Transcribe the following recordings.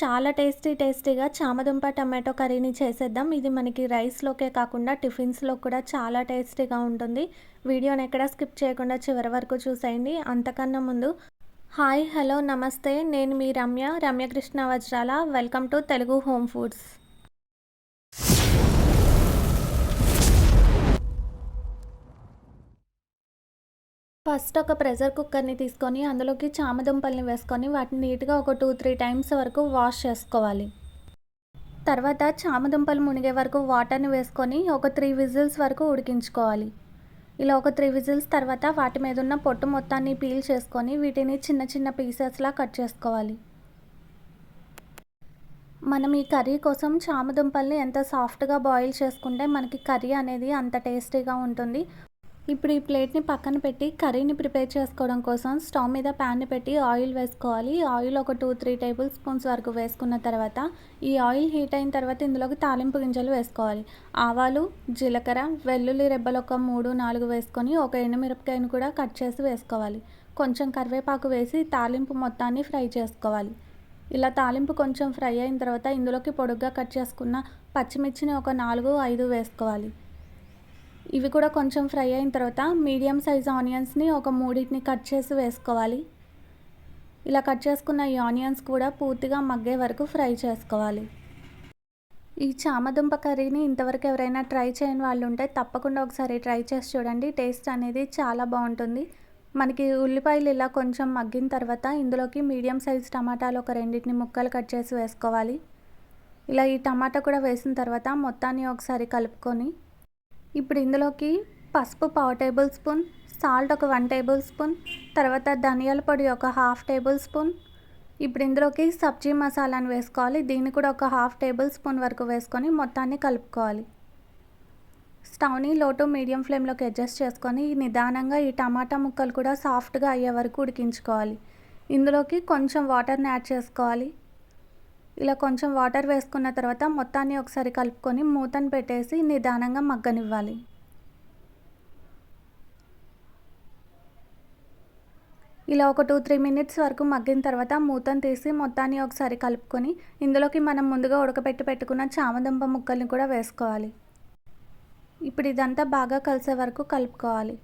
చాలా టేస్టీ టేస్టీగా చామదుంప టమాటో కర్రీని చేసేద్దాం. ఇది మనకి రైస్లోకే కాకుండా టిఫిన్స్లో కూడా చాలా టేస్టీగా ఉంటుంది. వీడియోని ఎక్కడ స్కిప్ చేయకుండా చివరి వరకు చూసేయండి. అంతకన్నా ముందు హాయ్ హలో నమస్తే. నేను మీ Ramya Ramya Krishna Vajrala. Welcome to Telugu home foods first ఒక ప్రెషర్ కుక్కర్ని తీసుకొని అందులోకి చామదుంపల్ని వేసుకొని వాటిని నీట్గా ఒక టూ త్రీ టైమ్స్ వరకు వాష్ చేసుకోవాలి. తర్వాత చామదుంపలు మునిగే వరకు వాటర్ని వేసుకొని ఒక త్రీ విజిల్స్ వరకు ఉడికించుకోవాలి. ఇలా ఒక త్రీ విజిల్స్ తర్వాత వాటి మీద ఉన్న పొట్టు మొత్తాన్ని పీల్ చేసుకొని వీటిని చిన్న చిన్న పీసెస్లా కట్ చేసుకోవాలి. మనం ఈ కర్రీ కోసం చామదుంపల్ని ఎంత సాఫ్ట్గా బాయిల్ చేసుకుంటే మనకి కర్రీ అనేది అంత టేస్టీగా ఉంటుంది. ఇప్పుడు ఈ ప్లేట్ని పక్కన పెట్టి కర్రీని ప్రిపేర్ చేసుకోవడం కోసం స్టవ్ మీద ప్యాన్ని పెట్టి ఆయిల్ వేసుకోవాలి. ఆయిల్ ఒక టూ త్రీ టేబుల్ స్పూన్స్ వరకు వేసుకున్న తర్వాత ఈ ఆయిల్ హీట్ అయిన తర్వాత ఇందులోకి తాలింపు గింజలు వేసుకోవాలి. ఆవాలు జీలకర్ర వెల్లుల్లి రెబ్బలు ఒక మూడు నాలుగు వేసుకొని ఒక ఎండుమిరపకాయను కూడా కట్ చేసి వేసుకోవాలి. కొంచెం కరివేపాకు వేసి తాలింపు మొత్తాన్ని ఫ్రై చేసుకోవాలి. ఇలా తాలింపు కొంచెం ఫ్రై అయిన తర్వాత ఇందులోకి పొడుగ్గా కట్ చేసుకున్న పచ్చిమిర్చిని ఒక నాలుగు ఐదు వేసుకోవాలి. ఇవి కూడా కొంచెం ఫ్రై అయిన తర్వాత మీడియం సైజ్ ఆనియన్స్ని ఒక మూడింటిని కట్ చేసి వేసుకోవాలి. ఇలా కట్ చేసుకున్న ఈ ఆనియన్స్ కూడా పూర్తిగా మగ్గే వరకు ఫ్రై చేసుకోవాలి. ఈ చామదుంప కర్రీని ఇంతవరకు ఎవరైనా ట్రై చేయని వాళ్ళు ఉంటే తప్పకుండా ఒకసారి ట్రై చేసి చూడండి. టేస్ట్ అనేది చాలా బాగుంటుంది. మనకి ఉల్లిపాయలు ఇలా కొంచెం మగ్గిన తర్వాత ఇందులోకి మీడియం సైజ్ టమాటాలు ఒక రెండింటిని ముక్కలు కట్ చేసి వేసుకోవాలి. ఇలా ఈ టమాటా కూడా వేసిన తర్వాత మొత్తాన్ని ఒకసారి కలుపుకొని ఇప్పుడు ఇందులోకి పసుపు పావు టేబుల్ స్పూన్ సాల్ట్ ఒక వన్ టేబుల్ స్పూన్ తర్వాత ధనియాల పొడి ఒక హాఫ్ టేబుల్ స్పూన్. ఇప్పుడు ఇందులోకి సబ్జీ మసాలాను వేసుకోవాలి. దీన్ని కూడా ఒక హాఫ్ టేబుల్ స్పూన్ వరకు వేసుకొని మొత్తాన్ని కలుపుకోవాలి. స్టవ్ని లో టు మీడియం ఫ్లేమ్లోకి అడ్జస్ట్ చేసుకొని నిదానంగా ఈ టమాటా ముక్కలు కూడా సాఫ్ట్గా అయ్యే వరకు ఉడికించుకోవాలి. ఇందులోకి కొంచెం వాటర్ని యాడ్ చేసుకోవాలి. ఇలా కొంచెం వాటర్ వేసుకున్న తర్వాత మొత్తాన్ని ఒకసారి కలుపుకొని మూతను పెట్టేసి నిదానంగా మగ్గనివ్వాలి. ఇలా ఒక టూ త్రీ మినిట్స్ వరకు మగ్గిన తర్వాత మూతను తీసి మొత్తాన్ని ఒకసారి కలుపుకొని ఇందులోకి మనం ముందుగా ఉడకపెట్టి పెట్టుకున్న చామదుంప ముక్కల్ని కూడా వేసుకోవాలి. ఇప్పుడు ఇదంతా బాగా కలిసే వరకు కలుపుకోవాలి.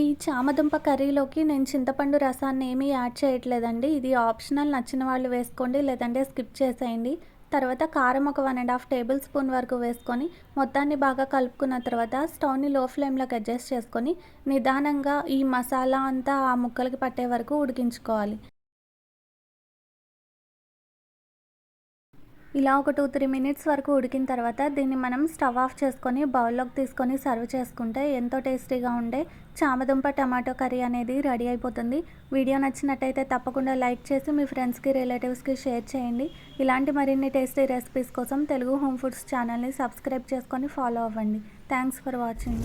ఈ చామదుంప కర్రీలోకి నేను చింతపండు రసాన్ని ఏమీ యాడ్ చేయట్లేదండి. ఇది ఆప్షనల్ నచ్చిన వాళ్ళు వేసుకోండి లేదంటే స్కిప్ చేసేయండి. తర్వాత కారం ఒక one and half tablespoon వరకు వేసుకొని మొత్తాన్ని బాగా కలుపుకున్న తర్వాత స్టవ్ని లో ఫ్లేమ్లోకి అడ్జస్ట్ చేసుకొని నిదానంగా ఈ మసాలా అంతా ఆ ముక్కలకి పట్టే వరకు ఉడికించుకోవాలి. ఇలా ఒక టూ త్రీ మినిట్స్ వరకు ఉడికిన తర్వాత దీన్ని మనం స్టవ్ ఆఫ్ చేసుకొని బౌల్లోకి తీసుకొని సర్వ్ చేసుకుంటే ఎంతో టేస్టీగా ఉండే చామదుంప టమాటో కర్రీ అనేది రెడీ అయిపోతుంది. వీడియో నచ్చినట్టయితే తప్పకుండా లైక్ చేసి మీ ఫ్రెండ్స్కి రిలేటివ్స్కి షేర్ చేయండి. ఇలాంటి మరిన్ని టేస్టీ రెసిపీస్ కోసం తెలుగు హోమ్ ఫుడ్స్ ఛానల్ని సబ్స్క్రైబ్ చేసుకొని ఫాలో అవ్వండి. Thanks for watching.